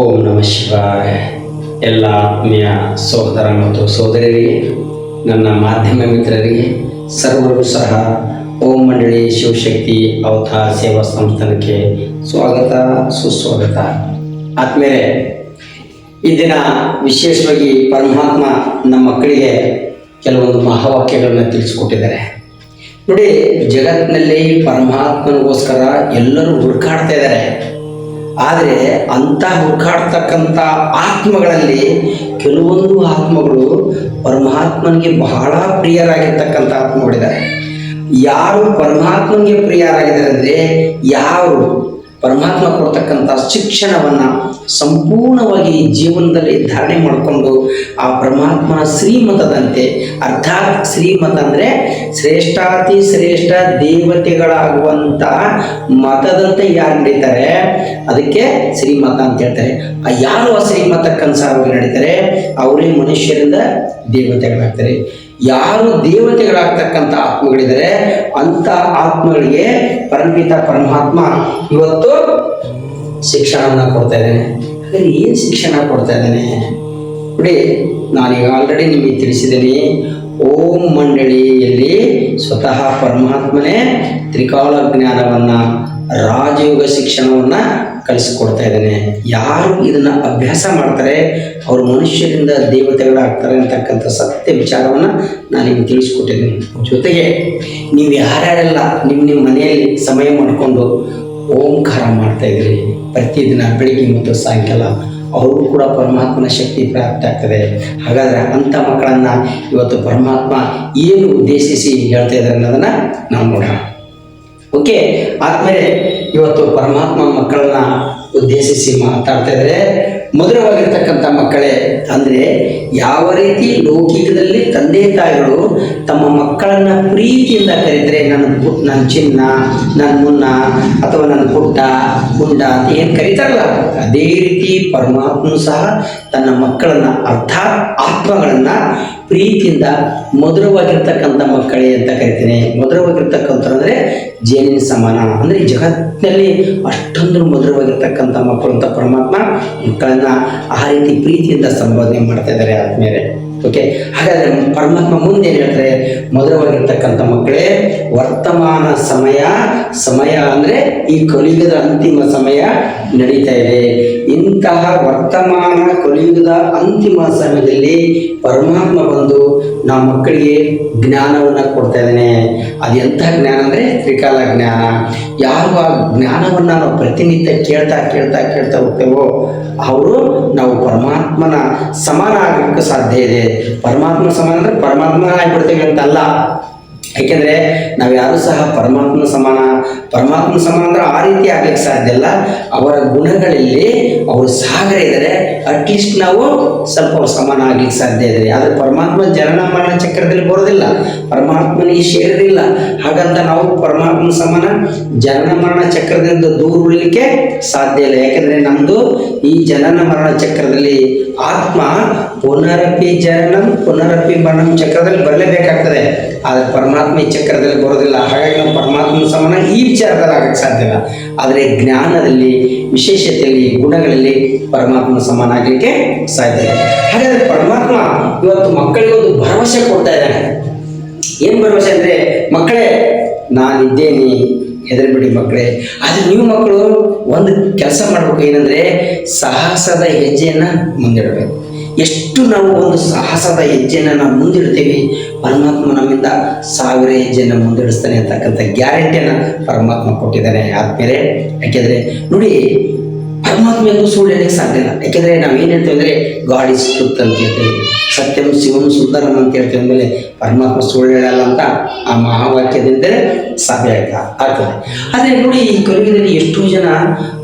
ಓಂ ನಮ ಶಿವಾಯ. ಎಲ್ಲ ಆತ್ಮೀಯ ಸಹೋದರ ಮತ್ತು ಸಹೋದರಿಯರಿಗೆ, ನನ್ನ ಮಾಧ್ಯಮ ಮಿತ್ರರಿಗೆ ಸರ್ವರು ಸಹ ಓಂ ಮಂಡಳಿ ಶಿವಶಕ್ತಿ ಅವತಾರ ಸೇವಾ ಸಂಸ್ಥಾನಕ್ಕೆ ಸ್ವಾಗತ, ಸುಸ್ವಾಗತ. ಆದ್ಮೇಲೆ ಈ ದಿನ ವಿಶೇಷವಾಗಿ ಪರಮಾತ್ಮ ನಮ್ಮ ಮಕ್ಕಳಿಗೆ ಕೆಲವೊಂದು ಮಹಾವಾಕ್ಯಗಳನ್ನು ತಿಳಿಸ್ಕೊಟ್ಟಿದ್ದಾರೆ. ನೋಡಿ, ಜಗತ್ತಿನಲ್ಲಿ ಪರಮಾತ್ಮನಿಗೋಸ್ಕರ ಎಲ್ಲರೂ ಹುಡುಕಾಡ್ತಾ ಇದ್ದಾರೆ. ಆದರೆ ಅಂತ ಹುಡುಕಾಡ್ತಕ್ಕಂಥ ಆತ್ಮಗಳಲ್ಲಿ ಕೆಲವೊಂದು ಆತ್ಮಗಳು ಪರಮಾತ್ಮನಿಗೆ ಬಹಳ ಪ್ರಿಯರಾಗಿರ್ತಕ್ಕಂಥ ಆತ್ಮಗಳಿದ್ದಾರೆ ಯಾರು ಪರಮಾತ್ಮನಿಗೆ ಪ್ರಿಯರಾಗಿದ್ದಾರೆ ಅಂದರೆ ಯಾರು? ಪರಮಾತ್ಮ ಕೊಡ್ತಕ್ಕಂಥ ಶಿಕ್ಷಣವನ್ನು ಸಂಪೂರ್ಣವಾಗಿ ಜೀವನದಲ್ಲಿ ಧಾರಣೆ ಮಾಡಿಕೊಂಡು ಆ ಪರಮಾತ್ಮ ಶ್ರೀಮತದಂತೆ, ಅರ್ಥಾತ್ ಶ್ರೀಮತ ಅಂದರೆ ಶ್ರೇಷ್ಠಾತಿ ಶ್ರೇಷ್ಠ ದೇವತೆಗಳಾಗುವಂಥ ಮತದಂತೆ ಯಾರು ನಡೀತಾರೆ? ಅದಕ್ಕೆ ಶ್ರೀಮತ ಅಂತ ಹೇಳ್ತಾರೆ. ಆ ಯಾರು ಆ ಶ್ರೀಮತಕ್ಕನುಸಾರವಾಗಿ ನಡೀತಾರೆ? ಅವರೇ ಮನುಷ್ಯರಿಂದ ದೇವತೆಗಳಾಗ್ತಾರೆ. ಯಾರು ದೇವತೆಗಳಾಗ್ತಕ್ಕಂಥ ಆತ್ಮಗಳಿದ್ದಾರೆ ಅಂಥ ಆತ್ಮಗಳಿಗೆ ಪರಮಿತ ಪರಮಾತ್ಮ ಇವತ್ತು ಶಿಕ್ಷಣವನ್ನು ಕೊಡ್ತಾ ಇದ್ದಾನೆ. ಹಾಗಾದ್ರೆ ಏನು ಶಿಕ್ಷಣ ಕೊಡ್ತಾ ಇದ್ದಾನೆ? ನೋಡಿ ನಾನೀಗ ಆಲ್ರೆಡಿ ನಿಮಗೆ ತಿಳಿಸಿದ್ದೀನಿ, ಓಂ ಮಂಡಳಿಯಲ್ಲಿ ಸ್ವತಃ ಪರಮಾತ್ಮನೇ ತ್ರಿಕಾಲ ಜ್ಞಾನವನ್ನು ರಾಜಯೋಗ ಶಿಕ್ಷಣವನ್ನು ಕಲಿಸಿಕೊಡ್ತಾ ಇದ್ದಾನೆ. ಯಾರು ಇದನ್ನು ಅಭ್ಯಾಸ ಮಾಡ್ತಾರೆ, ಅವರು ಮನುಷ್ಯರಿಂದ ದೇವತೆಗಳಾಗ್ತಾರೆ ಅಂತಕ್ಕಂಥ ಸತ್ಯ ವಿಚಾರವನ್ನು ನಾನು ನಿಮ್ಗೆ ತಿಳಿಸ್ಕೊಟ್ಟಿದ್ದೀನಿ. ಜೊತೆಗೆ ನೀವು ಯಾರ್ಯಾರೆಲ್ಲ ನಿಮ್ಮ ನಿಮ್ಮ ಮನೆಯಲ್ಲಿ ಸಮಯ ಮಾಡಿಕೊಂಡು ಓಂಕಾರ ಮಾಡ್ತಾ ಇದ್ದೀರಿ ಪ್ರತಿದಿನ ಬೆಳಿಗ್ಗೆ ಮತ್ತು ಸಾಯಂಕಾಲ ಅವರು ಕೂಡ ಪರಮಾತ್ಮನ ಶಕ್ತಿ ಪ್ರಾಪ್ತಿ ಆಗ್ತದೆ. ಹಾಗಾದರೆ ಅಂಥ ಮಕ್ಕಳನ್ನು ಇವತ್ತು ಪರಮಾತ್ಮ ಏನು ಉದ್ದೇಶಿಸಿ ಹೇಳ್ತಾ ಇದ್ದಾರೆ ಅನ್ನೋದನ್ನು ನಾವು ನೋಡೋಣ ಓಕೆ, ಆದ್ಮೇಲೆ ಇವತ್ತು ಪರಮಾತ್ಮ ಮಕ್ಕಳನ್ನ ಉದ್ದೇಶಿಸಿ ಮಾತಾಡ್ತಾ ಇದ್ದಾರೆ ಮಧುರವಾಗಿರ್ತಕ್ಕಂಥ ಮಕ್ಕಳೇ ಅಂದರೆ ಯಾವ ರೀತಿ ಲೌಕಿಕದಲ್ಲಿ ತಂದೆ ತಾಯಿಗಳು ತಮ್ಮ ಮಕ್ಕಳನ್ನ ಪ್ರೀತಿಯಿಂದ ಕರೆದ್ರೆ ನನ್ನ ನನ್ನ ಚಿನ್ನ, ನನ್ನ ಮುನ್ನ ಅಥವಾ ನನ್ನ ಪುಟ್ಟ ಗುಂಡ ಅಂತ ಏನು ಕರೀತಾರಲ್ಲ, ಅದೇ ರೀತಿ ಪರಮಾತ್ಮನು ಸಹ ತನ್ನ ಮಕ್ಕಳನ್ನ, ಅರ್ಥಾತ್ ಆತ್ಮಗಳನ್ನ ಪ್ರೀತಿಯಿಂದ ಮಧುರವಾಗಿರ್ತಕ್ಕಂಥ ಮಕ್ಕಳೇ ಅಂತ ಕರಿತೀನಿ. ಮಧುರವಾಗಿರ್ತಕ್ಕಂಥ ಅಂದರೆ ಜೇನಿನ ಸಮಾನ. ಅಂದರೆ ಜಗತ್ತಿನಲ್ಲಿ ಅಷ್ಟೊಂದು ಮಧುರವಾಗಿರ್ತಕ್ಕಂಥ ಮಕ್ಕಳು ಅಂತ ಪರಮಾತ್ಮ ಮಕ್ಕಳನ್ನು ಆ ರೀತಿ ಪ್ರೀತಿಯಿಂದ ಸಂಬೋಧನೆ ಮಾಡ್ತಾ ಇದ್ದಾರೆ ಆದ್ಮೇಲೆ. ಓಕೆ? ಹಾಗಾದ್ರೆ ಪರಮಾತ್ಮ ಮುಂದೆ ಏನು ಹೇಳ್ತಾರೆ? ಮಧುರವಾಗಿರ್ತಕ್ಕಂಥ ಮಕ್ಕಳೇ, ವರ್ತಮಾನ ಸಮಯ ಸಮಯ ಅಂದರೆ ಈ ಕಲಿಯುಗದ ಅಂತಿಮ ಸಮಯ ನಡೀತಾ ಇದೆ. ಇಂತಹ ವರ್ತಮಾನ ಕಲಿಯುಗದ ಅಂತಿಮ ಸಮಯದಲ್ಲಿ ಪರಮಾತ್ಮ ಬಂದು ನಮ್ಮ ಮಕ್ಕಳಿಗೆ ಜ್ಞಾನವನ್ನು ಕೊಡ್ತಾ ಇದ್ದಾನೆ. ಅದು ಎಂಥ ಜ್ಞಾನ ಅಂದರೆ? ತ್ರಿಕಾಲ ಜ್ಞಾನ. ಆ ಜ್ಞಾನವನ್ನು ನಾವು ಪ್ರತಿನಿತ್ಯ ಕೇಳ್ತಾ ಕೇಳ್ತಾ ಕೇಳ್ತಾ ಹೋಗ್ತೇವೋ, ಅವರು ನಾವು ಪರಮಾತ್ಮನ ಸಮಾನ ಆಗಲಿಕ್ಕೂ ಸಾಧ್ಯ ಇದೆ. ಪರಮಾತ್ಮ ಸಮಾನ ಅಂದ್ರೆ ಪರಮಾತ್ಮ ಆಗಿಬಿಡ್ತೇವೆ ಅಂತ ಅಲ್ಲ. ಯಾಕೆಂದರೆ ನಾವು ಯಾರು ಸಹ ಪರಮಾತ್ಮನ ಸಮಾನ ಪರಮಾತ್ಮನ ಸಮಾನ ಅಂದ್ರೆ ಆ ರೀತಿ ಆಗ್ಲಿಕ್ಕೆ ಸಾಧ್ಯ ಇಲ್ಲ. ಅವರ ಗುಣಗಳಲ್ಲಿ ಅವರು ಸಾಗರ ಇದ್ದಾರೆ. ಅಟ್ಲೀಸ್ಟ್ ನಾವು ಸ್ವಲ್ಪ ಸಮಾನ ಆಗ್ಲಿಕ್ಕೆ ಸಾಧ್ಯ ಇದೆ. ಆದರೆ ಪರಮಾತ್ಮ ಜನನ ಮರಣ ಚಕ್ರದಲ್ಲಿ ಬರೋದಿಲ್ಲ. ಪರಮಾತ್ಮನಿಗೆ ಸೇರಿದಿಲ್ಲ ಹಾಗಂತ ನಾವು ಪರಮಾತ್ಮನ ಸಮಾನ ಜನನ ಮರಣ ಚಕ್ರದಿಂದ ದೂರ ಉಳಿಲಿಕ್ಕೆ ಸಾಧ್ಯ ಇಲ್ಲ. ಯಾಕೆಂದರೆ ನಮ್ಮದು ಈ ಜನನ ಮರಣ ಚಕ್ರದಲ್ಲಿ ಆತ್ಮ ಪುನರಪಿ ಜನನಂ, ಪುನರಪಿ ಮರಣಂ ಚಕ್ರದಲ್ಲಿ ಬರಲೇಬೇಕಾಗ್ತದೆ. ಆದರೆ ಪರಮಾತ್ಮ ಈ ಚಕ್ರದಲ್ಲಿ ಬರೋದಿಲ್ಲ ಹಾಗಾಗಿ ನಾವು ಪರಮಾತ್ಮನ ಸಮಾನ ಈ ವಿಚಾರದಲ್ಲಿ ಆಗಕ್ಕೆ ಸಾಧ್ಯ ಇಲ್ಲ. ಆದರೆ ಜ್ಞಾನದಲ್ಲಿ, ವಿಶೇಷತೆಯಲ್ಲಿ, ಗುಣಗಳಲ್ಲಿ ಪರಮಾತ್ಮನ ಸಮಾನ ಆಗಲಿಕ್ಕೆ ಸಾಧ್ಯ ಇದೆ ಹಾಗಾದರೆ ಪರಮಾತ್ಮ ಇವತ್ತು ಮಕ್ಕಳಿಗೆ ಒಂದು ಭರವಸೆ ಕೊಡ್ತಾ ಇದ್ದಾನೆ. ಏನು ಭರವಸೆ ಅಂದರೆ, ಮಕ್ಕಳೇ, ನಾನಿದ್ದೇನೆ, ಹೆದರ್ಬಿಡಿ ಮಕ್ಕಳೇ. ಆದರೆ ನೀವು ಮಕ್ಕಳು ಒಂದು ಕೆಲಸ ಮಾಡಬೇಕು. ಏನಂದರೆ, ಸಾಹಸದ ಹೆಜ್ಜೆಯನ್ನು ಮುಂದಿಡಬೇಕು. ಎಷ್ಟು ನಾವು ಒಂದು ಸಾಹಸದ ಹೆಜ್ಜೆಯನ್ನು ನಾವು ಮುಂದಿಡ್ತೀವಿ, ಪರಮಾತ್ಮ ನಮ್ಮಿಂದ ಸಾವಿರ ಹೆಜ್ಜೆಯನ್ನು ಮುಂದಿಡಿಸ್ತಾನೆ ಅಂತಕ್ಕಂಥ ಗ್ಯಾರಂಟಿಯನ್ನು ಪರಮಾತ್ಮ ಕೊಟ್ಟಿದ್ದಾನೆ. ಆದಮೇಲೆ ಯಾಕೆಂದರೆ ನೋಡಿ ಪರಮಾತ್ಮ ಎಂದು ಸುಳ್ಳು ಹೇಳಕ್ಕೆ ಸಾಧ್ಯ ಇಲ್ಲ. ಯಾಕೆಂದರೆ ನಾವು ಏನು ಹೇಳ್ತೇವೆ ಅಂದ್ರೆ, ಗಾಡ್ ಇಸ್ ಟ್ರುತ್ ಅಂತ ಹೇಳ್ತೇವೆ. ಸತ್ಯಂ ಶಿವಂ ಸುಂದರಂ ಅಂತ ಹೇಳ್ತೇವೆ ಅಂದ್ಮೇಲೆ, ಪರಮಾತ್ಮ ಸುಳ್ಳು ಹೇಳಲ್ಲ ಅಂತ ಆ ಮಹಾವಾಕ್ಯದಿಂದ ಸಾಧ್ಯ ಆಯ್ತಾ? ಆಗ್ತದೆ. ಆದರೆ ನೋಡಿ, ಈ ಕಲಿಯುಗದಲ್ಲಿ ಎಷ್ಟೋ ಜನ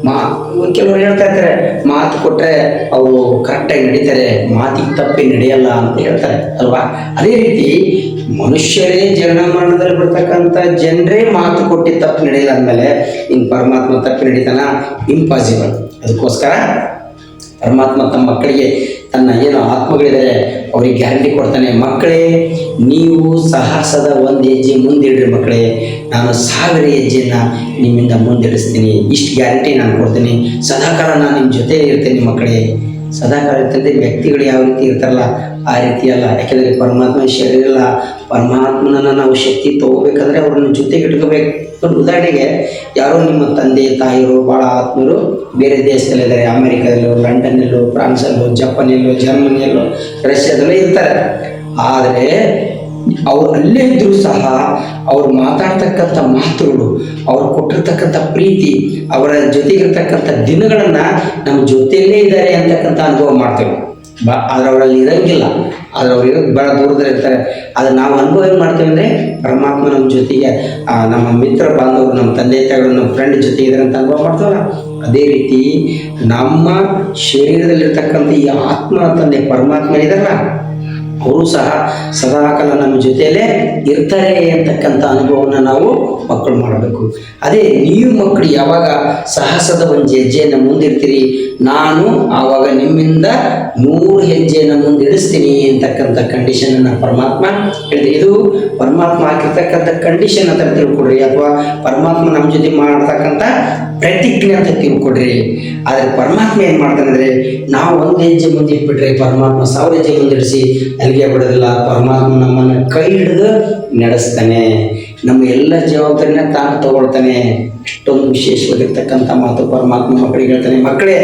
ಮಾ, ಕೆಲವರು ಹೇಳ್ತಾ ಇರ್ತಾರೆ, ಮಾತು ಕೊಟ್ಟರೆ ಅವರು ಕರೆಕ್ಟಾಗಿ ನಡೀತಾರೆ, ಮಾತಿಗೆ ತಪ್ಪಿ ನಡೆಯಲ್ಲ ಅಂತ ಹೇಳ್ತಾರೆ, ಅಲ್ವಾ? ಅದೇ ರೀತಿ ಮನುಷ್ಯರೇ ಜನ ಮರಣದಲ್ಲಿ ಬರ್ತಕ್ಕಂಥ ಜನರೇ ಮಾತು ಕೊಟ್ಟು ತಪ್ಪು ನಡೆಯಲ್ಲ ಅಂದಮೇಲೆ ಇನ್ನು ಪರಮಾತ್ಮ ತಪ್ಪು ನಡೀತಾನ? ಇಂಪಾಸಿಬಲ್ ಅದಕ್ಕೋಸ್ಕರ ಪರಮಾತ್ಮ ತಮ್ಮ ಮಕ್ಕಳಿಗೆ ತನ್ನ ಏನು ಆತ್ಮಗಳಿದ್ದಾರೆ ಅವರಿಗೆ ಗ್ಯಾರಂಟಿ ಕೊಡ್ತಾನೆ, ಮಕ್ಕಳೇ, ನೀವು ಸಾಹಸದ ಒಂದು ಹೆಜ್ಜೆ ಮುಂದಿಡ್ರಿ ಮಕ್ಕಳೇ. ನಾನು ಸಾವಿರ ಹೆಜ್ಜೆಯನ್ನು ನಿಮ್ಮಿಂದ ಮುಂದಿಡಿಸ್ತೀನಿ. ಇಷ್ಟು ಗ್ಯಾರಂಟಿ ನಾನು ಕೊಡ್ತೀನಿ. ಸದಾಕಾಲ ನಾನು ನಿಮ್ಮ ಜೊತೆ ಇರ್ತೀನಿ ಮಕ್ಕಳೇ. ಸದಾಕಾಲ ಇರ್ತದೆ ವ್ಯಕ್ತಿಗಳು ಯಾವ ರೀತಿ ಇರ್ತಾರಲ್ಲ ಆ ರೀತಿ ಅಲ್ಲ ಯಾಕೆಂದರೆ ಪರಮಾತ್ಮ ಶರೀರ ಇಲ್ಲ ಪರಮಾತ್ಮನನ್ನು ನಾವು ಶಕ್ತಿ ತಗೋಬೇಕಾದ್ರೆ ಅವ್ರನ್ನ ಜೊತೆಗೆ ಇಟ್ಕೋಬೇಕು. ಉದಾಹರಣೆಗೆ ಯಾರೋ ನಿಮ್ಮ ತಂದೆ ತಾಯಿರು ಭಾಳ ಆತ್ಮರು ಬೇರೆ ದೇಶದಲ್ಲಿದ್ದಾರೆ. ಅಮೆರಿಕದಲ್ಲೋ, ಲಂಡನ್ನಲ್ಲೋ, ಫ್ರಾನ್ಸಲ್ಲೋ, ಜಪಾನಲ್ಲೋ, ಜರ್ಮನಿಯಲ್ಲೋ, ರಷ್ಯಾದಲ್ಲೋ ಇರ್ತಾರೆ. ಆದರೆ ಅವ್ರು ಅಲ್ಲೇ ಇದ್ದರೂ ಸಹ ಅವ್ರು ಮಾತಾಡ್ತಕ್ಕಂಥ ಮಾತುಗಳು, ಅವ್ರು ಕೊಟ್ಟಿರ್ತಕ್ಕಂಥ ಪ್ರೀತಿ, ಅವರ ಜೊತೆಗಿರ್ತಕ್ಕಂಥ ದಿನಗಳನ್ನು ನಮ್ಮ ಜೊತೆಯಲ್ಲೇ ಇದ್ದಾರೆ ಅಂತಕ್ಕಂಥ ಅನುಭವ ಮಾಡ್ತೇವೆ. ಬಾ ಆದ್ರೆ ಅವರಲ್ಲಿ ಇರೋಂಗಿಲ್ಲ. ಆದ್ರೆ ಅವ್ರು ಇರೋದು ಭಾಳ ದೂರದಲ್ಲಿ ಇರ್ತಾರೆ. ಅದು ನಾವು ಅನುಭವ ಏನು ಮಾಡ್ತೇವೆ ಅಂದರೆ, ಪರಮಾತ್ಮ ನಮ್ಮ ಜೊತೆಗೆ ನಮ್ಮ ಮಿತ್ರ ಬಾಂಧವರು, ನಮ್ಮ ತಂದೆ ತಾಯಿಗಳು, ನಮ್ಮ ಫ್ರೆಂಡ್ ಜೊತೆ ಇದ್ದಾರೆ ಅಂತ ಅನುಭವ ಮಾಡ್ತಾವಲ್ಲ? ಅದೇ ರೀತಿ ನಮ್ಮ ಶರೀರದಲ್ಲಿರ್ತಕ್ಕಂಥ ಈ ಆತ್ಮ ತಂದೆ ಪರಮಾತ್ಮ ಇದಾರಲ್ಲ ಅವರು ಸಹ ಸದಾಕಾಲ ನಮ್ಮ ಜೊತೆಯಲ್ಲೇ ಇರ್ತಾರೆ ಅಂತಕ್ಕಂಥ ಅನುಭವವನ್ನು ನಾವು ಮಕ್ಕಳು ಮಾಡಬೇಕು. ಅದೇ ನೀವು ಮಕ್ಕಳು ಯಾವಾಗ ಸಾಹಸದ ಒಂದು ಹೆಜ್ಜೆಯನ್ನು ಮುಂದಿರ್ತೀರಿ ನಾನು ಆವಾಗ ನಿಮ್ಮಿಂದ ನೂರು ಹೆಜ್ಜೆಯನ್ನು ಮುಂದಿಡಿಸ್ತೀನಿ ಅಂತಕ್ಕಂಥ ಕಂಡೀಷನನ್ನು ಪರಮಾತ್ಮ ಹೇಳಿದೆ. ಇದು ಪರಮಾತ್ಮ ಹಾಕಿರ್ತಕ್ಕಂಥ ಕಂಡೀಷನ್ ಅಂತ ತಿಳ್ಕೊಡ್ರಿ ಅಥವಾ ಪರಮಾತ್ಮ ನಮ್ಮ ಜೊತೆ ಮಾಡ್ತಕ್ಕಂಥ ಪ್ರತಿಜ್ಞೆ ಅಂತ ತಿಳ್ಕೊಡ್ರಿ. ಆದರೆ ಪರಮಾತ್ಮ ಏನು ಮಾಡ್ತಾನೆ ಅಂದರೆ, ನಾವು ಒಂದು ಹೆಜ್ಜೆ ಮುಂದಿಟ್ಬಿಟ್ರೆ ಪರಮಾತ್ಮ ಸಾವಿರ ಹೆಜ್ಜೆ ಮುಂದಿಡಿಸಿ ಅಲ್ಲಿಗೆ ಬಿಡೋದಿಲ್ಲ ಪರಮಾತ್ಮ ನಮ್ಮನ್ನು ಕೈ ಹಿಡಿದು ನಡೆಸ್ತಾನೆ. ನಮ್ಮ ಎಲ್ಲ ಜವಾಬ್ದಾರಿನ ತಾನು ತಗೊಳ್ತಾನೆ. ಇಷ್ಟೊಂದು ವಿಶೇಷವಾಗಿರ್ತಕ್ಕಂಥ ಮಾತು ಪರಮಾತ್ಮ ಮಕ್ಕಳಿಗೆ ಹೇಳ್ತಾನೆ. ಮಕ್ಕಳೇ,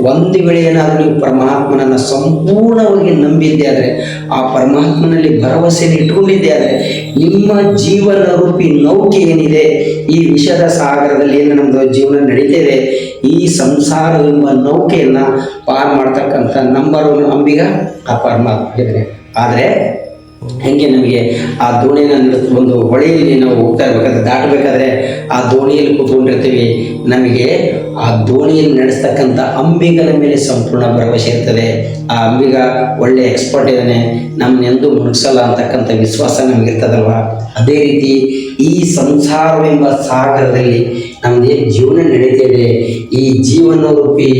ಒಂದು ವೇಳೆ ಏನಾದರೂ ನೀವು ಪರಮಾತ್ಮನನ್ನು ಸಂಪೂರ್ಣವಾಗಿ ನಂಬಿದ್ದೆ ಆದರೆ, ಆ ಪರಮಾತ್ಮನಲ್ಲಿ ಭರವಸೆಯನ್ನು ಇಟ್ಕೊಂಡಿದ್ದೆ ಆದರೆ, ನಿಮ್ಮ ಜೀವನ ರೂಪಿ ನೌಕೆ ಏನಿದೆ? ಈ ವಿಷದ ಸಾಗರದಲ್ಲಿ ಏನು ನಮ್ಮದು ಜೀವನ ನಡೀತಿದೆ ಈ ಸಂಸಾರವೆಂಬ ನೌಕೆಯನ್ನು ಪಾರು ಮಾಡ್ತಕ್ಕಂಥ ನಂಬರ್ ಒನ್ ಅಂಬಿಗ ಆ ಪರಮಾತ್ಮ ಇದ್ದಾರೆ ಆದರೆ ಹೆಂಗೆ ನಮಗೆ ಆ ದೋಣಿನ ಒಂದು ಹೊಳೆಯಲ್ಲಿ ನಾವು ಹೋಗ್ತಾ ಇರ್ಬೇಕಾದ್ರೆ, ದಾಟಬೇಕಾದ್ರೆ ಆ ದೋಣಿಯಲ್ಲಿ ಕೂತ್ಕೊಂಡಿರ್ತೀವಿ. ನಮಗೆ ಆ ದೋಣಿಯಲ್ಲಿ ನಡೆಸ್ತಕ್ಕಂಥ ಅಂಬಿಗನ ಮೇಲೆ ಸಂಪೂರ್ಣ ಭರವಸೆ ಇರ್ತದೆ. ಆ ಅಂಬಿಗ ಒಳ್ಳೆ ಎಕ್ಸ್ಪರ್ಟ್ ಇದ್ದಾನೆ. ನಮ್ಮನ್ನೆಂದೂ ಮುಗಿಸಲ್ಲ ಅಂತಕ್ಕಂಥ ವಿಶ್ವಾಸ ನಮ್ಗೆ ಇರ್ತದಲ್ವ ಅದೇ ರೀತಿ ಈ ಸಂಸಾರವೆಂಬ ಸಾಗರದಲ್ಲಿ ನಮ್ಮದೇನು ಜೀವನ ನಡೀತಿದೆ ಈ ಜೀವನ ರೂಪಿ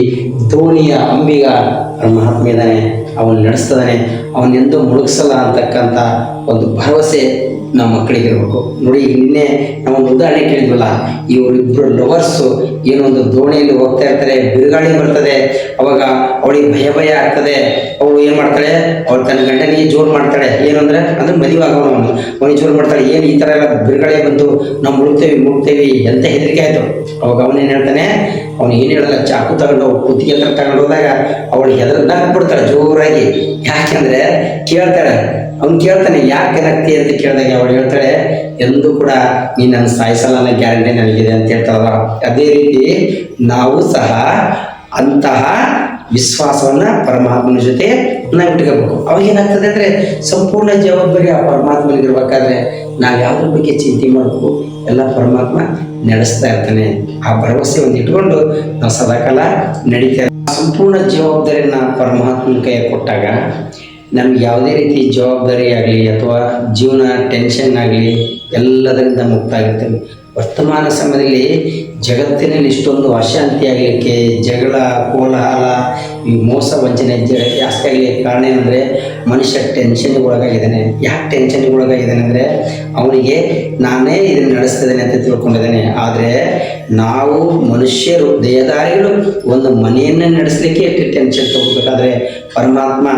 ದೋಣಿಯ ಅಂಬಿಗ ಮಹಾತ್ಮ ಇದ್ದಾನೆ ಅವನು ನಡೆಸ್ತದಾನೆ ಅವನೆಂದೂ ಮುಳುಗಿಸಲ್ಲ ಅಂತಕ್ಕಂಥ ಒಂದು ಭರವಸೆ ನಮ್ಮ ಮಕ್ಕಳಿಗೆ ಇರಬೇಕು. ನೋಡಿ, ನಿನ್ನೆ ನಾವೊಂದು ಉದಾಹರಣೆ ಕೇಳಿದ್ವಲ್ಲ ಇವರಿಬ್ಬರು ಲವರ್ಸು ಏನೊಂದು ದೋಣಿಯಲ್ಲಿ ಹೋಗ್ತಾ ಇರ್ತಾರೆ, ಬಿರುಗಾಳಿ ಬರ್ತದೆ, ಅವಾಗ ಅವಳಿಗೆ ಭಯ ಭಯ ಆಗ್ತದೆ. ಅವಳು ಏನು ಮಾಡ್ತಾಳೆ? ಅವಳು ತನ್ನ ಗಂಡನಿಗೆ ಜೋರು ಮಾಡ್ತಾಳೆ. ಏನಂದ್ರೆ ಅಂದ್ರೆ ಅಂದ್ರೆ ಮದುವೆ ಆಗೋನು ಅವನು. ಅವನಿಗೆ ಜೋರು ಮಾಡ್ತಾಳೆ. ಏನು ಈ ಥರ ಎಲ್ಲ ಬಿರುಗಳೆ ಬಂತು ನಾವು ಮುಳುಗ್ತೇವೆ, ಮುಳುಗ್ತೇವಿ ಎಂತ ಹೆದರಿಕೆ ಆಯಿತು. ಅವಾಗ ಅವನೇನು ಹೇಳ್ತಾನೆ? ಅವನು ಏನು ಹೇಳಲ್ಲ ಚಾಕು ತಗೊಂಡು ಕುತ್ತಿಗೆ ಹತ್ರ ತಗೊಂಡು ಹೋದಾಗ ಅವಳು ಹೆದರ್ ನಕ್ ಬಿಡ್ತಾಳೆ ಜೋರಾಗಿ ಯಾಕೆಂದ್ರೆ ಕೇಳ್ತಾಳೆ. ಅವ್ನು ಕೇಳ್ತಾನೆ, ಯಾಕೆ ನಗ್ತಿ ಅಂತ ಕೇಳಿದಾಗ ಅವಳು ಹೇಳ್ತಾಳೆ, ಎಂದೂ ಕೂಡ ನೀನು ನನ್ನ ಸಾಯಿಸಲ್ಲ ಅನ್ನೋ ಗ್ಯಾರಂಟಿ ನನಗಿದೆ ಅಂತ ಹೇಳ್ತಾರಲ್ಲ ಅದೇ ರೀತಿ ನಾವು ಸಹ ಅಂತಹ ವಿಶ್ವಾಸವನ್ನ ಪರಮಾತ್ಮನ ಜೊತೆ ನಾವು ಇಟ್ಕೋಬೇಕು ಅವಾಗ ಏನಾಗ್ತದೆ ಅಂದ್ರೆ ಸಂಪೂರ್ಣ ಜವಾಬ್ದಾರಿ ಆ ಪರಮಾತ್ಮನಿಗಿರ್ಬೇಕಾದ್ರೆ ನಾವು ಯಾವುದ್ರ ಬಗ್ಗೆ ಚಿಂತೆ ಮಾಡಬೇಕು, ಎಲ್ಲ ಪರಮಾತ್ಮ ನಡೆಸ್ತಾ ಇರ್ತಾನೆ. ಆ ಭರವಸೆ ಒಂದು ಇಟ್ಕೊಂಡು ನಾವು ಸದಾಕಾಲ ನಡೀತೇವೆ ಆ ಸಂಪೂರ್ಣ ಜವಾಬ್ದಾರಿನ ಪರಮಾತ್ಮನ ಕೈ ಕೊಟ್ಟಾಗ ನಮ್ಗೆ ಯಾವುದೇ ರೀತಿ ಜವಾಬ್ದಾರಿ ಆಗಲಿ ಅಥವಾ ಜೀವನ ಟೆನ್ಷನ್ ಆಗಲಿ ಎಲ್ಲದರಿಂದ ಮುಕ್ತ ಆಗಿರ್ತೇವೆ ವರ್ತಮಾನ ಸಮಯದಲ್ಲಿ ಜಗತ್ತಿನಲ್ಲಿ ಇಷ್ಟೊಂದು ಅಶಾಂತಿ ಆಗಲಿಕ್ಕೆ, ಜಗಳ, ಕೋಲಾಹಲ, ಈ ಮೋಸ ವಂಚನೆ ಜಾಸ್ತಿ ಆಗಲಿಕ್ಕೆ ಕಾರಣ ಏನಂದರೆ ಮನುಷ್ಯ ಟೆನ್ಷನ್ಗೆ ಒಳಗಾಗಿದ್ದಾನೆ. ಯಾಕೆ ಟೆನ್ಷನ್ಗೆ ಒಳಗಾಗಿದ್ದಾನೆ ಅಂದರೆ ಅವನಿಗೆ ನಾನೇ ಇದನ್ನು ನಡೆಸ್ತಿದ್ದೇನೆ ಅಂತ ತಿಳ್ಕೊಂಡಿದ್ದೇನೆ. ಆದರೆ ನಾವು ಮನುಷ್ಯರು ದೇಹದಾರಿಗಳು ಒಂದು ಮನೆಯನ್ನು ನಡೆಸಲಿಕ್ಕೆ ಟೆನ್ಷನ್ ತಗೋಬೇಕಾದ್ರೆ ಪರಮಾತ್ಮ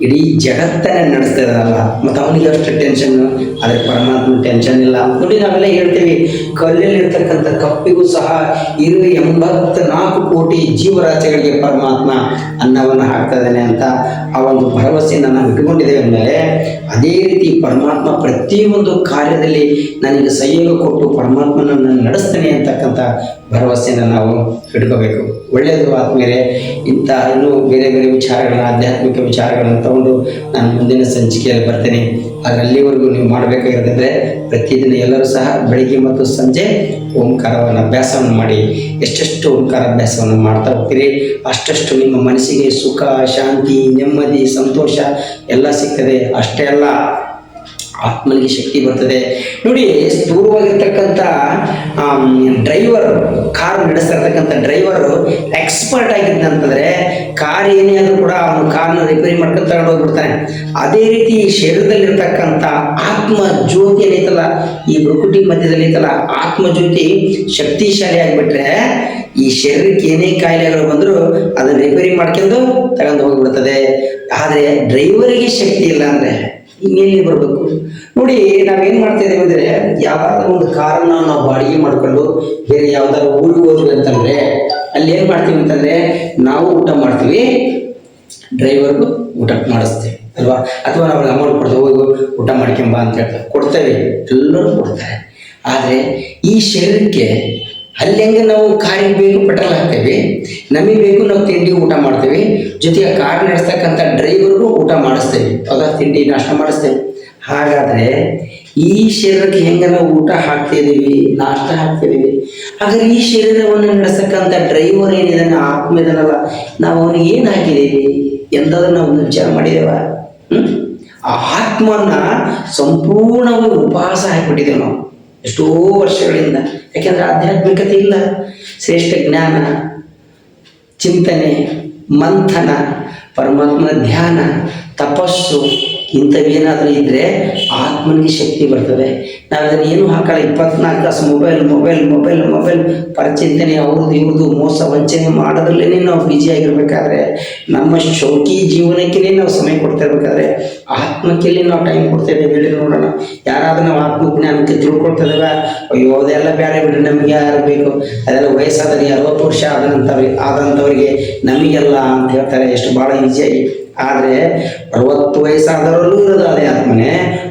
ಇಡೀ ಜಗತ್ತನ್ನ ನಡೆಸ್ತಾ ಇದ್ದಾರಲ್ಲ ಮತ್ತು ಅವನಿಗೆ ಅಷ್ಟು ಟೆನ್ಷನ್ ಆದರೆ ಪರಮಾತ್ಮ ಟೆನ್ಷನ್ ಇಲ್ಲ. ನೋಡಿ ನಾವೆಲ್ಲ ಹೇಳ್ತೀವಿ ಕಲ್ಲಲ್ಲಿ ಇರ್ತಕ್ಕಂಥ ಕಪ್ಪಿಗೂ ಸಹ ಇರುವ ಎಂಬತ್ತ ನಾಲ್ಕು ಕೋಟಿ ಜೀವರಾಶಿಗಳಿಗೆ ಪರಮಾತ್ಮ ಅನ್ನವನ್ನು ಹಾಕ್ತಾ ಇದ್ದಾನೆ ಅಂತ ಆ ಒಂದು ಭರವಸೆಯನ್ನು ನಾವು ಇಟ್ಕೊಂಡಿದ್ದೇವೆ ಅಂದಮೇಲೆ ಅದೇ ರೀತಿ ಪರಮಾತ್ಮ ಪ್ರತಿಯೊಂದು ಕಾರ್ಯದಲ್ಲಿ ನನಗೆ ಸಹಯೋಗ ಕೊಟ್ಟು ಪರಮಾತ್ಮನನ್ನು ನಡೆಸ್ತೇನೆ ಅಂತಕ್ಕಂಥ ಭರವಸೆಯನ್ನು ನಾವು ಇಟ್ಕೋಬೇಕು. ಒಳ್ಳೆಯದು ಆದ್ಮೇಲೆ ಇಂಥ ಇನ್ನೂ ಬೇರೆ ಬೇರೆ ವಿಚಾರಗಳನ್ನ, ಆಧ್ಯಾತ್ಮಿಕ ವಿಚಾರಗಳನ್ನು ತಗೊಂಡು ನಾನು ಮುಂದಿನ ಸಂಚಿಕೆಯಲ್ಲಿ ಬರ್ತೇನೆ. ಆದರೆ ಅಲ್ಲಿವರೆಗೂ ನೀವು ಮಾಡಬೇಕಾಗಿರೋದಂದರೆ ಪ್ರತಿದಿನ ಎಲ್ಲರೂ ಸಹ ಬೆಳಿಗ್ಗೆ ಮತ್ತು ಸಂಜೆ ಓಂಕಾರವನ್ನು ಅಭ್ಯಾಸವನ್ನು ಮಾಡಿ. ಎಷ್ಟೆಷ್ಟು ಓಂಕಾರ ಅಭ್ಯಾಸವನ್ನು ಮಾಡ್ತಾ ಹೋಗ್ತೀರಿ, ಅಷ್ಟಷ್ಟು ನಿಮ್ಮ ಮನಸ್ಸಿಗೆ ಸುಖ, ಶಾಂತಿ, ನೆಮ್ಮದಿ, ಸಂತೋಷ ಎಲ್ಲ ಸಿಗ್ತದೆ. ಅಷ್ಟೇ ಅಲ್ಲ ಆತ್ಮನಿಗೆ ಶಕ್ತಿ ಬರ್ತದೆ. ನೋಡಿ ದೂರವಾಗಿರ್ತಕ್ಕಂಥ ಡ್ರೈವರ್ ಕಾರ್ ನಡೆಸ್ತಾ ಇರ್ತಕ್ಕಂಥ ಡ್ರೈವರು ಎಕ್ಸ್ಪರ್ಟ್ ಆಗಿದ್ದಂತಂದರೆ ಕಾರ್ ಏನೇ ಆದರೂ ಕೂಡ ಅವನು ಕಾರ್ನ ರಿಪೇರಿ ಮಾಡ್ಕೊಂಡು ತಗೊಂಡು ಹೋಗ್ಬಿಡ್ತಾನೆ. ಅದೇ ರೀತಿ ಈ ಶರೀರದಲ್ಲಿರ್ತಕ್ಕಂಥ ಆತ್ಮ ಜ್ಯೋತಿ ಏನೈತಲ್ಲ ಈ ಬೃಕುಟಿ ಮಧ್ಯದಲ್ಲಿ ಐತಲ್ಲ ಆತ್ಮ ಜ್ಯೋತಿ ಶಕ್ತಿಶಾಲಿ ಆಗಿಬಿಟ್ರೆ, ಈ ಶರೀರಕ್ಕೆ ಏನೇ ಕಾಯಿಲೆಗಳು ಬಂದರೂ ಅದನ್ನ ರಿಪೇರಿ ಮಾಡ್ಕೊಂಡು ತಗೊಂಡು ಹೋಗ್ಬಿಡ್ತದೆ. ಆದರೆ ಡ್ರೈವರಿಗೆ ಶಕ್ತಿ ಇಲ್ಲ ಅಂದ್ರೆ ಇನ್ನೆಲ್ಲಿ ಬರಬೇಕು. ನೋಡಿ, ನಾವೇನ್ ಮಾಡ್ತಾ ಇದೀವಿ ಅಂದ್ರೆ ಯಾವ್ದಾದ್ರು ಒಂದು ಕಾರನ್ನ ನಾವು ಬಾಡಿಗೆ ಮಾಡ್ಕೊಂಡು ಬೇರೆ ಯಾವ್ದಾದ್ರು ಊರಿಗೆ ಹೋದ್ವಿ ಅಂತಂದ್ರೆ, ಅಲ್ಲಿ ಏನ್ ಮಾಡ್ತೀವಿ ಅಂತಂದ್ರೆ, ನಾವು ಊಟ ಮಾಡ್ತೀವಿ, ಡ್ರೈವರ್ಗೂ ಊಟ ಮಾಡಿಸ್ತೇವೆ, ಅಲ್ವಾ? ಅಥವಾ ನಾವು ಅಮೌಂಟ್ ಕೊಡ್ತೇವೆ ಹೋಗಿ ಊಟ ಮಾಡ್ಕೊಂಬ ಅಂತ ಹೇಳ್ತಾರೆ. ಕೊಡ್ತೇವೆ, ಎಲ್ಲರೂ ಕೊಡ್ತಾರೆ. ಆದರೆ ಈ ಶರೀರಕ್ಕೆ ಅಲ್ಲಿ ಹೆಂಗೆ ನಾವು ಕಾರಿಗೆ ಬೇಕು, ಪೆಟ್ರೋಲ್ ಹಾಕ್ತೇವೆ. ನಮಗೆ ಬೇಕು, ನಾವು ತಿಂಡಿ ಊಟ ಮಾಡ್ತೇವೆ. ಜೊತೆಗೆ ಕಾರ್ ನಡೆಸ್ತಕ್ಕಂಥ ಡ್ರೈವರ್ಗೂ ಊಟ ಮಾಡಿಸ್ತೇವೆ. ಅದ ತಿಂಡಿ ನಾಷ್ಟ ಮಾಡಿಸ್ತೇವೆ. ಹಾಗಾದ್ರೆ ಈ ಶರೀರಕ್ಕೆ ಹೆಂಗೆ ನಾವು ಊಟ ಹಾಕ್ತಾ ಇದೀವಿ ನಾಷ್ಟ ಹಾಕ್ತಾ ಇದ್ದೀವಿ ಹಾಗಾದ್ರೆ ಈ ಶರೀರವನ್ನು ನಡೆಸ್ತಕ್ಕಂಥ ಡ್ರೈವರ್ ಏನಿದಾನೆ ಆತ್ಮ ಇದಾನಲ್ಲ ನಾವು ಅವನಿಗೆ ಏನು ಹಾಕಿದ್ದೀವಿ? ಎಂದಾದ್ರೂ ನಾವು ವಿಚಾರ ಮಾಡಿದೇವ? ಆ ಆತ್ಮನ ಸಂಪೂರ್ಣವಾಗಿ ಉಪವಾಸ ಹಾಕಿಬಿಟ್ಟಿದ್ದೇವೆ ನಾವು. ಎಷ್ಟೋ ವರ್ಷಗಳಿಂದ. ಯಾಕೆಂದ್ರೆ ಆಧ್ಯಾತ್ಮಿಕತೆ ಇಲ್ಲ. ಶ್ರೇಷ್ಠ ಜ್ಞಾನ ಚಿಂತನೆ ಮಂಥನ ಪರಮಾತ್ಮನ ಧ್ಯಾನ ತಪಸ್ಸು ಇಂಥವೇನಾದರೂ ಇದ್ದರೆ ಆತ್ಮನಿಗೆ ಶಕ್ತಿ ಬರ್ತದೆ. ನಾವು ಅದನ್ನು ಏನು ಹಾಕಲ್ಲ, ಇಪ್ಪತ್ನಾಲ್ಕು ತಾಸು ಮೊಬೈಲ್ ಮೊಬೈಲ್ ಮೊಬೈಲ್ ಮೊಬೈಲ್ ಪರಚಿಂತನೆ, ಅವ್ರದ್ದು ಇವ್ರದ್ದು ಮೋಸ ವಂಚನೆ ಮಾಡೋದ್ರಲ್ಲೇ ನಾವು ಬಿಜಿ ಆಗಿರ್ಬೇಕಾದ್ರೆ, ನಮ್ಮ ಶೋಕಿ ಜೀವನಕ್ಕೆ ನಾವು ಸಮಯ ಕೊಡ್ತಾ ಇರಬೇಕಾದ್ರೆ ಆತ್ಮಕ್ಕೆಲ್ಲಿ ನಾವು ಟೈಮ್ ಕೊಡ್ತಾ ಇದ್ದೇವೆ ಹೇಳಿ ನೋಡೋಣ, ಯಾರಾದರೂ ನಾವು ಆತ್ಮಜ್ಞಾನಕ್ಕೆ ತಿಳ್ಕೊಳ್ತಾ ಅಯ್ಯೋ, ಅದೆಲ್ಲ ಬೇಡ ಬಿಡ್ರಿ ನಮಗೆ ಯಾರು ಬೇಕು? ಅದೆಲ್ಲ ವಯಸ್ಸಾದವರಿಗೆ ಅರವತ್ತು ವರ್ಷ ಆದಂಥವ್ರಿಗೆ ಆದಂಥವ್ರಿಗೆ ನಮಗೆಲ್ಲ ಅಂತ ಹೇಳ್ತಾರೆ. ಎಷ್ಟು ಭಾಳ ಈಸಿಯಾಗಿ ಆದರೆ ಅರವತ್ತು ವಯಸ್ಸಾದವರಲ್ಲೂ ಇರೋದು ಅದೇ ಆತ್ಮನೆ,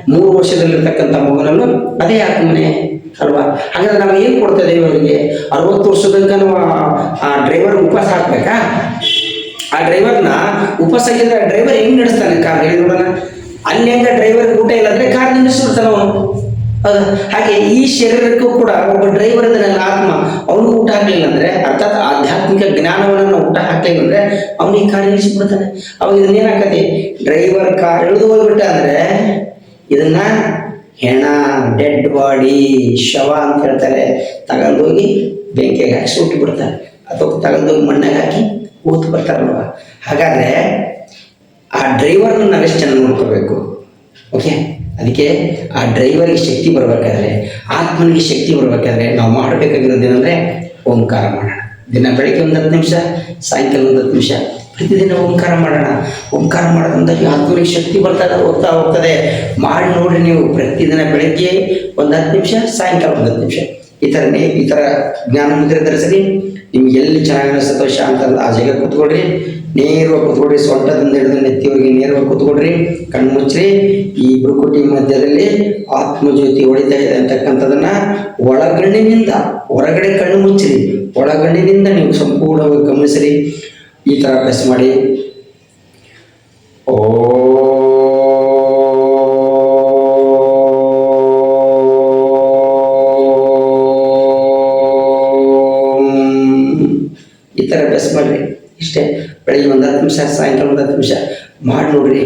ಮೂರು ವರ್ಷದಲ್ಲಿರ್ತಕ್ಕಂಥ ಮಗನಲ್ಲೂ ಅದೇ ಆತ್ಮನೆ, ಅಲ್ವಾ? ಹಾಗಾದ್ರೆ ನಾವು ಏನು ಕೊಡ್ತಾ ಅವರಿಗೆ? ಅರವತ್ತು ವರ್ಷದ ನಾವು ಆ- ಡ್ರೈವರ್ ಉಪವಾಸ ಹಾಕ್ಬೇಕಾ? ಆ ಡ್ರೈವರ್ನ ಉಪವಾಸ ಆ ಡ್ರೈವರ್ ಹೆಂಗ್ ನಡೆಸ್ತಾನೆ? ಕಾರ್ ಹೇಳಿ ನೋಡೋಣ. ಅಲ್ಲಿ ಹೆಂಗ ಡ್ರೈವರ್ ಊಟ ಇಲ್ಲ ಅಂದ್ರೆ ಕಾರ್ ನಿಲ್ಲಿಸ್ಬಿಡ್ತಾನೆ ಅವನು. ಹಾಗೆ ಈ ಶರೀರಕ್ಕೂ ಕೂಡ ಒಬ್ಬ ಡ್ರೈವರ್ ಇದ್ದಾನಲ್ಲ ಆತ್ಮ ಅವನು ಊಟ ಹಾಕ್ಲಿಲ್ಲ ಅಂದ್ರೆ, ಅರ್ಥಾತ್ ಆಧ್ಯಾತ್ಮಿಕ ಜ್ಞಾನವನ್ನು ನಾವು ಊಟ ಹಾಕ್ಲಿಲ್ಲ ಅಂದ್ರೆ ಅವನಿಗೆ ಕಾರ್ ನಿಲ್ಲಿಸ್ಬಿಡ್ತಾನೆ. ಅವಾಗ ಇದನ್ನ ಏನಾಕತಿ ಡ್ರೈವರ್ ಕಾರ್ ಇಳಿದು ಹೋಗ್ಬಿಟ್ಟ ಅಂದ್ರೆ, ಇದನ್ನ ಹೆಣ ಡೆಡ್ ಬಾಡಿ ಶವ ಅಂತ ಹೇಳ್ತಾರೆ. ತಗೊಂಡೋಗಿ ಬೆಂಕಿಗೆ ಹಾಕಿ ಸುಟ್ಟು ಬಿಡ್ತಾರೆ ಅಥವಾ ತಗೊಂಡೋಗಿ ಮಣ್ಣಾಗ ಹಾಕಿ ಊತ್ ಬರ್ತಾರಲ್ವ ಹಾಗಾದ್ರೆ, ಆ ಡ್ರೈವರ್ನ ನಾವೆಷ್ಟು ಚೆನ್ನಾಗಿ ನೋಡ್ಕೋಬೇಕು? ಓಕೆ ಅದಕ್ಕೆ ಆ ಡ್ರೈವರ್ಗೆ ಶಕ್ತಿ ಬರಬೇಕಾದ್ರೆ, ಆತ್ಮನಿಗೆ ಶಕ್ತಿ ಬರಬೇಕಾದ್ರೆ ನಾವು ಮಾಡಬೇಕಾಗಿರೋದು ಏನಂದ್ರೆ ಓಂಕಾರ ಮಾಡೋಣ. ದಿನ ಬೆಳಗ್ಗೆ ಒಂದು ಹತ್ತು ನಿಮಿಷ, ಸಾಯಂಕಾಲ ಒಂದು ಹತ್ತು ನಿಮಿಷ. ಪ್ರತಿದಿನ ಓಂಕಾರ ಮಾಡೋಣ. ಓಂಕಾರ ಮಾಡೋದ್ರಿಂದ ಆತ್ಮನಿಗೆ ಶಕ್ತಿ ಬರ್ತಾ ಹೋಗ್ತಾ ಹೋಗ್ತದೆ. ಮಾಡಿ ನೋಡ್ರಿ ನೀವು, ಪ್ರತಿದಿನ ಬೆಳಗ್ಗೆ ಒಂದು ಹತ್ತು ನಿಮಿಷ, ಸಾಯಂಕಾಲ ಒಂದು ಹತ್ತು ನಿಮಿಷ. ಈ ಥರ ನೇ ಈ ಥರ ಜ್ಞಾನ ಮುದ್ರೆ ಧರಿಸಲಿ ನಿಮ್ಗೆ ಎಲ್ಲಿ ಚೆನ್ನಾಗಿ ಅನಿಸುತ್ತೋ ಶಾಂತ ಅಂತ ಆ ಜಾಗ ಕೂತ್ಕೊಳ್ರಿ. ನೇರವಾಗಿ ಕೂತ್ಕೊಡ್ರಿ ಸೊಂಟದಿಂದ ಹಿಡಿದು ನೆತ್ತಿಯವರಿಗೆ ನೇರವಾಗಿ ಕೂತ್ಕೊಡ್ರಿ ಕಣ್ಣು ಮುಚ್ಚ್ರಿ. ಈ ಬ್ರುಕುಟಿ ಮಧ್ಯದಲ್ಲಿ ಆತ್ಮಜ್ಯೋತಿ ಹೊಡಿತಾ ಇದೆ ಅಂತಕ್ಕಂಥದನ್ನ ಒಳಗಣ್ಣಿನಿಂದ ಹೊರಗಡೆ ಕಣ್ಣು ಮುಚ್ಚ್ರಿ. ಒಳಗಣ್ಣಿನಿಂದ ನೀವು ಸಂಪೂರ್ಣವಾಗಿ ಗಮನಿಸ್ರಿ. ಈ ಥರ ಪ್ರೆಸ್ ಮಾಡಿ. ಓಂ. ಈ ಥರ ಪ್ರೆಸ್ ಮಾಡ್ರಿ. ಇಷ್ಟೇ. ಬೆಳಿಗ್ಗೆ ಒಂದು ಹತ್ತು ನಿಮಿಷ, ಸಾಯಂಕಾಲ ಒಂದು ಹತ್ತು ನಿಮಿಷ ಮಾಡಿ ನೋಡ್ರಿ.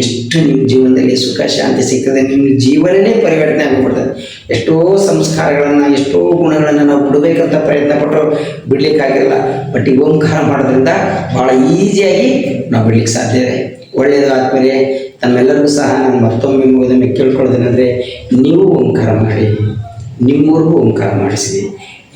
ಎಷ್ಟು ನಿಮ್ಮ ಜೀವನದಲ್ಲಿ ಸುಖ, ಶಾಂತಿ ಸಿಗ್ತದೆ. ನಿಮ್ಮ ಜೀವನನೇ ಪರಿವರ್ತನೆ ಆಗಿಬಿಡ್ತದೆ. ಎಷ್ಟೋ ಸಂಸ್ಕಾರಗಳನ್ನು, ಎಷ್ಟೋ ಗುಣಗಳನ್ನು ನಾವು ಬಿಡಬೇಕಂತ ಪ್ರಯತ್ನ ಪಟ್ಟರು ಬಿಡ್ಲಿಕ್ಕಾಗಿಲ್ಲ ಬಟ್ ಈ ಓಂಕಾರ ಮಾಡೋದ್ರಿಂದ ಭಾಳ ಈಸಿಯಾಗಿ ನಾವು ಬಿಡ್ಲಿಕ್ಕೆ ಸಾಧ್ಯ ಇದೆ. ಒಳ್ಳೆಯದು ಆದಮೇಲೆ ತಮ್ಮೆಲ್ಲರಿಗೂ ಸಹ ನಾನು ಮತ್ತೊಮ್ಮೆ ಮುಗಿದೊಮ್ಮೆ ಕೇಳ್ಕೊಳ್ಳೋದೇನೆಂದರೆ, ನೀವು ಓಂಕಾರ ಮಾಡಿ, ನಿಮ್ಮೂರಿಗೂ ಓಂಕಾರ ಮಾಡಿಸಿ.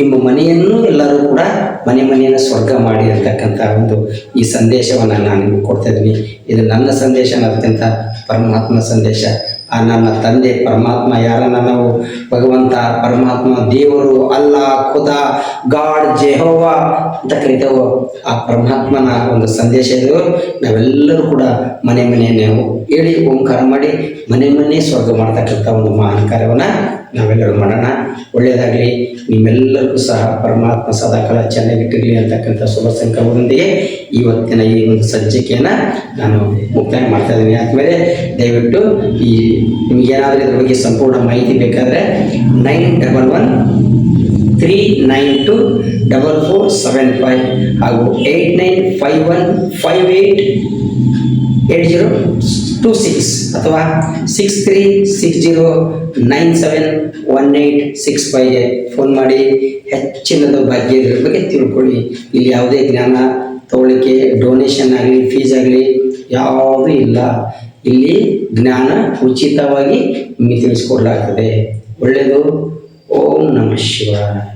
ನಿಮ್ಮ ಮನೆಯನ್ನು ಎಲ್ಲರೂ ಕೂಡ ಮನೆ ಮನೆಯನ್ನು ಸ್ವರ್ಗ ಮಾಡಿ ಅಂತಕ್ಕಂಥ ಒಂದು ಈ ಸಂದೇಶವನ್ನು ನಾನು ನಿಮಗೆ ಕೊಡ್ತಾ ಇದ್ದೀನಿ. ಇದು ನನ್ನ ಸಂದೇಶ ಅದಕ್ಕಿಂತ ಪರಮಾತ್ಮ ಸಂದೇಶ. ಆ ನನ್ನ ತಂದೆ ಪರಮಾತ್ಮ ಯಾರನ್ನ ನಾವು ಭಗವಂತ, ಪರಮಾತ್ಮ, ದೇವರು, ಅಲ್ಲ, ಖುದಾ, ಗಾಡ್, ಜೆಹೋವ ಅಂತ ಕರಿತೇವೋ, ಆ ಪರಮಾತ್ಮನ ಒಂದು ಸಂದೇಶ ಇದು. ನಾವೆಲ್ಲರೂ ಕೂಡ ಮನೆ ಮನೆ ನಾವು ಹೇಳಿ ಓಂಕಾರ ಮಾಡಿ ಮನೆ ಮನೆ ಸ್ವರ್ಗ ಮಾಡ್ತಕ್ಕಂಥ ಒಂದು ಮಹಾನ್ ಕಾರ್ಯವನ್ನು ನಾವೆಲ್ಲರೂ ಮಾಡೋಣ ಒಳ್ಳೆಯದಾಗಲಿ. ನಿಮ್ಮೆಲ್ಲರಿಗೂ ಸಹ ಪರಮಾತ್ಮ ಸದಾಕಾಲ ಚೆನ್ನಾಗಿಟ್ಟಿರಲಿ ಅಂತಕ್ಕಂಥ ಶುಭ ಸಂಕಲ್ಪದೊಂದಿಗೆ ಇವತ್ತಿನ ಈ ಒಂದು ಸಜ್ಜಿಕೆಯನ್ನು ನಾನು ಮುಕ್ತಾಯ ಮಾಡ್ತಾ ಇದ್ದೀನಿ. ಆದಮೇಲೆ ದಯವಿಟ್ಟು ಈ ನಿಮಗೇನಾದರೂ ಇದ್ರ ಬಗ್ಗೆ ಸಂಪೂರ್ಣ ಮಾಹಿತಿ ಬೇಕಾದರೆ nine double one three nine two double four seven five ಹಾಗೂ eight nine five one five eight eight zero two six ಅಥವಾ six three six zero nine seven one eight six ಫೈವ್ಗೆ phone ಮಾಡಿ ಹೆಚ್ಚಿನದು ಬಗ್ಗೆ ಇದ್ರ ಬಗ್ಗೆ ತಿಳ್ಕೊಳ್ಳಿ. ಇಲ್ಲಿ ಯಾವುದೇ ಜ್ಞಾನ ತಗೊಳ್ಳಿಕ್ಕೆ ಡೊನೇಷನ್ ಆಗಲಿ ಫೀಸ್ ಆಗಲಿ ಯಾವುದೂ ಇಲ್ಲ. ಇಲ್ಲಿ ಜ್ಞಾನ ಉಚಿತವಾಗಿ ನಿಮಗೆ ತಿಳಿಸ್ಕೊಡ್ಲಾಗ್ತದೆ. ಒಳ್ಳೆಯದು. ಓಂ ನಮಃ ಶಿವಾಯ.